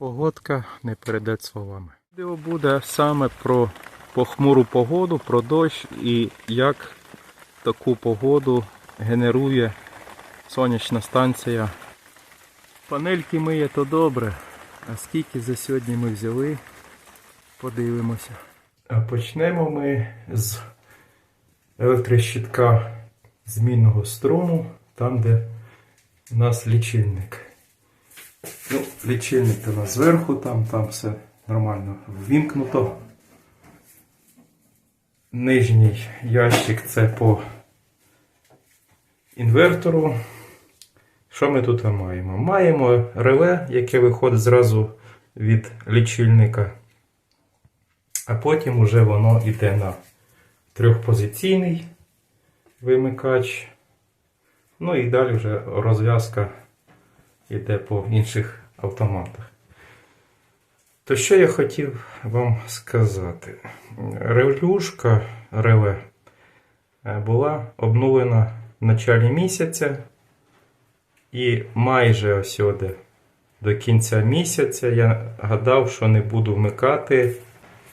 Погодка не передать словами. Відео буде саме про похмуру погоду, про дощ і як таку погоду генерує сонячна станція. Панельки миє то добре, а скільки за сьогодні ми взяли, подивимося. Почнемо ми з електрощитка змінного струму, там де у нас лічильник. Ну, лічильник у нас зверху, там, там все нормально ввімкнуто. Нижній ящик це по інвертору. Що ми тут маємо? Маємо реле, яке виходить зразу від лічильника. А потім уже воно йде на трьохпозиційний вимикач. Ну і далі вже розв'язка йде по інших автоматах. То що я хотів вам сказати? Релюшка реле е, була обновлена в началі місяця, і майже ось сюди до кінця місяця я гадав, що не буду вмикати.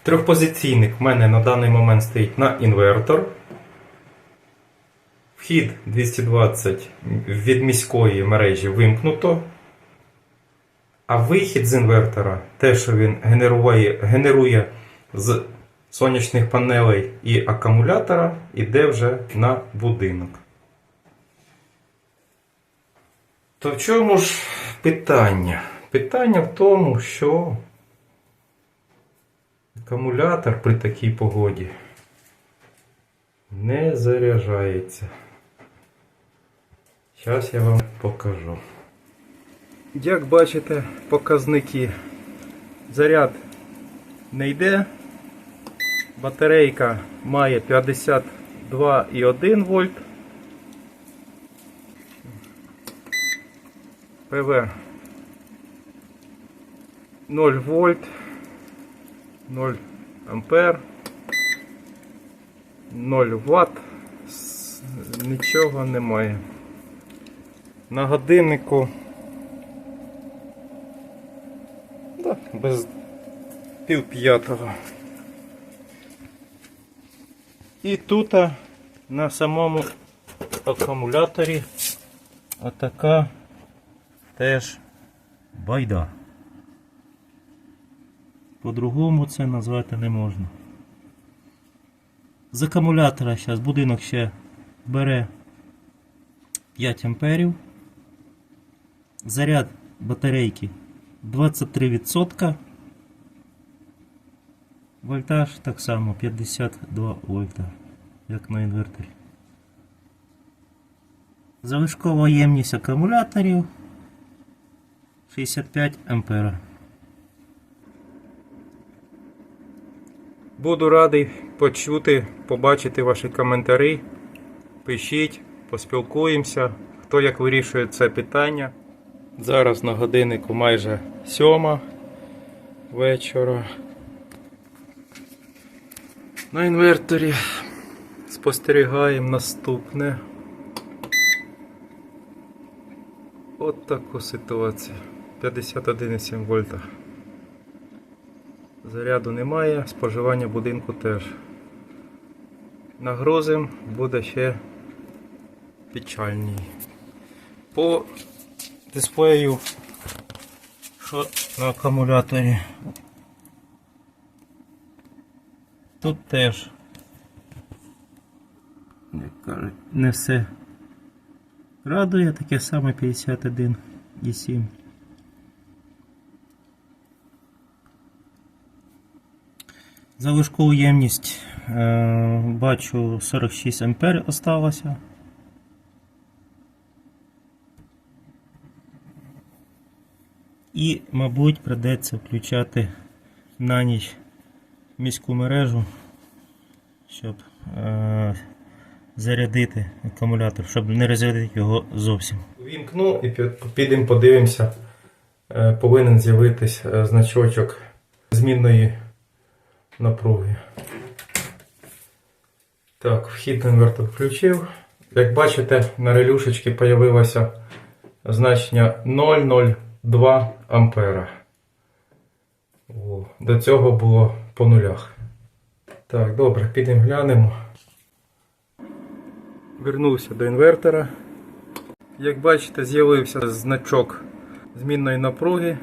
Трьохпозиційник в мене на даний момент стоїть на інвертор. Вхід 220 від міської мережі вимкнуто. А вихід з інвертора, те, що він генерує, генерує з сонячних панелей і акумулятора, іде вже на будинок. То в чому ж питання? Питання в тому, що акумулятор при такій погоді не заряджається. Зараз я вам покажу. Як бачите, показники. Заряд не йде. Батарейка має 52,1 вольт. ПВ 0 вольт, 0 ампер, 0 ватт, нічого немає. На годиннику без пів п'ятого. І тут на самому акумуляторі отака теж байда. По-другому це назвати не можна. З акумулятора зараз будинок ще бере 5 амперів. Заряд батарейки 23%. Вольтаж так само 52 вольта, як на інверторі. Залишкова ємність акумуляторів 65 ампера. Буду радий почути, побачити ваші коментарі. Пишіть, поспілкуємося, хто як вирішує це питання. Зараз на годиннику майже сьома вечора. На інверторі спостерігаємо наступне. От таку ситуацію. 51,7 вольта. Заряду немає, споживання будинку теж. Нагрузим буде ще печальній. По дисплею, що на акумуляторі. Тут теж як кажуть, не все радує, таке саме 51,7. Залишкову ємність е, бачу 46 ампер осталося. І, мабуть, придеться включати на ніч міську мережу, щоб е, зарядити акумулятор, щоб не розрядити його зовсім. Вімкну і підемо подивимося. Е, повинен з'явитись е, значочок змінної напруги. Так, вхід інвертор включив. Як бачите, на релюшечці з'явилося значення 0,02 ампера. до цього було по нулях. Так, добре, підемо глянемо. Вернувся до інвертора. Як бачите, з'явився значок змінної напруги,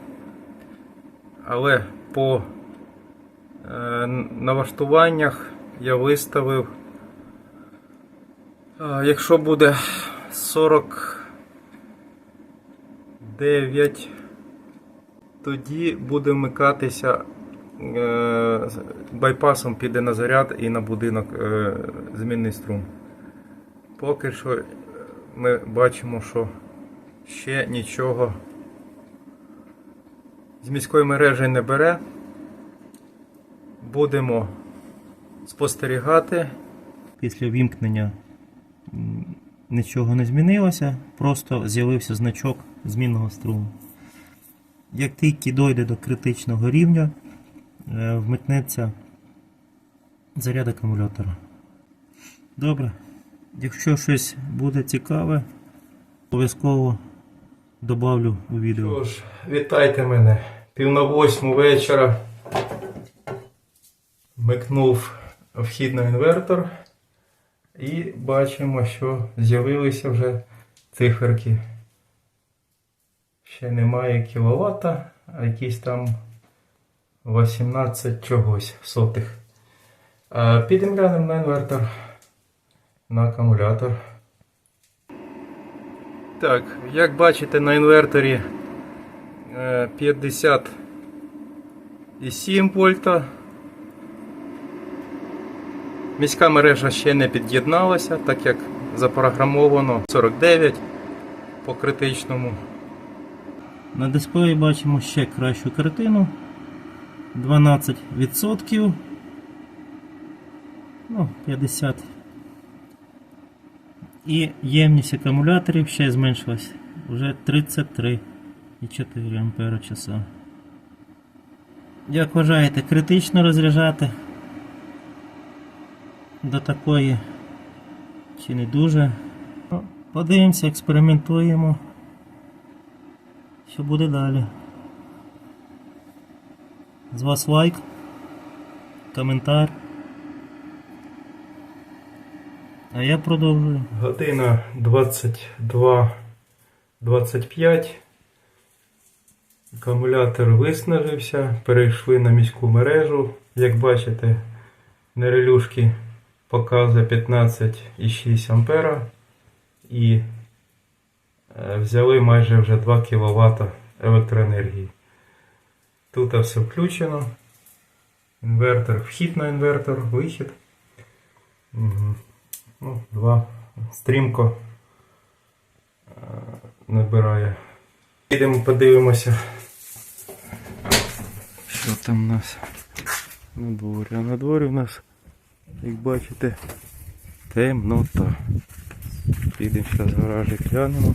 але по е, налаштуваннях я виставив, е, якщо буде 49, тоді буде вмикатися е, байпасом піде на заряд і на будинок е, змінний струм. Поки що ми бачимо, що ще нічого з міської мережі не бере. Будемо спостерігати. Після вімкнення нічого не змінилося, просто з'явився значок змінного струму. Як тільки дойде до критичного рівня, е, вмикнеться заряд акумулятора. Добре. Якщо щось буде цікаве, обов'язково добавлю у відео. Що ж, вітайте мене. Пів на восьму вечора. Вмикнув вхід на інвертор. І бачимо, що з'явилися вже циферки. Ще немає кіловата, а якісь там 18 чогось сотих. А, Підемо глянемо на інвертор на акумулятор. Так, як бачите, на інверторі е, 57 вольта. Міська мережа ще не під'єдналася, так як запрограмовано 49 по критичному. На дисплеї бачимо ще кращу картину. 12%. Ну, 50 і ємність акумуляторів ще зменшилась. Вже 33,4 ампера часа. Як вважаєте, критично розряджати до такої чи не дуже? Ну, Подивимося, експериментуємо. Що буде далі? З вас лайк, коментар. А я продовжую. Година 22.25. Акумулятор виснажився, перейшли на міську мережу. Як бачите, на релюшки показує 15,6 ампера і взяли майже вже 2 кВт електроенергії. Тут все включено. Інвертор, вхід на інвертор, вихід. Угу. Ну, два стрімко е, набирає. Підемо подивимося, що там у нас на дворі. А на дворі у нас, як бачите, темнота. Підемо зараз в гаражі глянемо.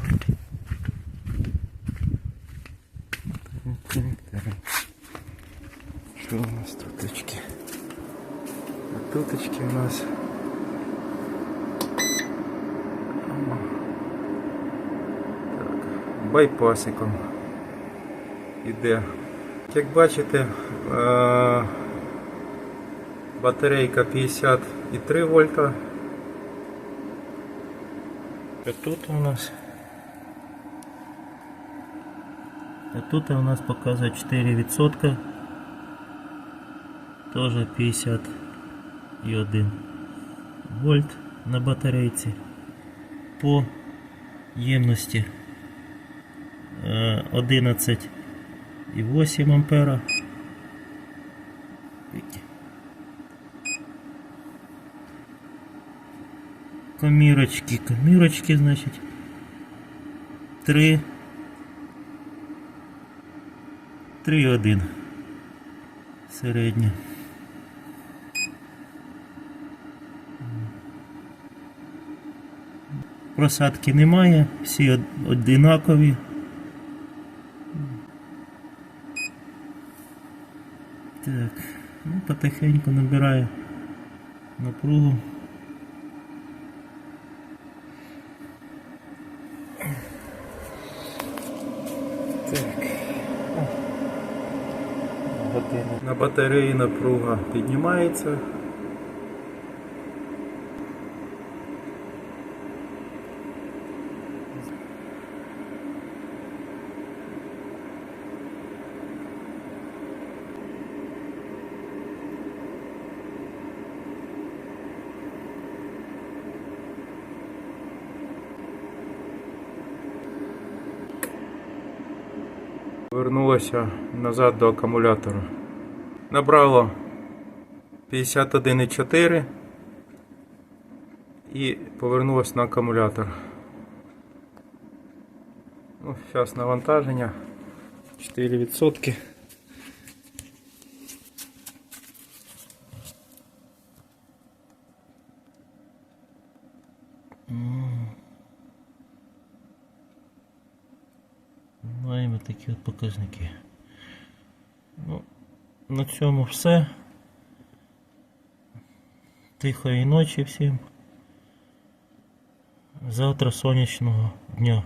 Що у нас туточки? А туточки у нас так, байпасиком іде. Як бачите, е, батарейка 53 вольта. А тут у нас а тут у нас показує 4%. Тоже 51 вольт на батарейці по ємності е, 11,8 ампера. Комірочки, комірочки, значить 3 3,1 середня. Просадки немає, всі од- одинакові. Так, ну потихеньку набирає напругу. Так. години. На батареї напруга піднімається. Вернулося назад до акумулятора. Набрало 51,4 і повернулося на акумулятор. Ну, зараз навантаження 4%. Маємо такі от показники. На цьому все. Тихої ночі всім. Завтра сонячного дня.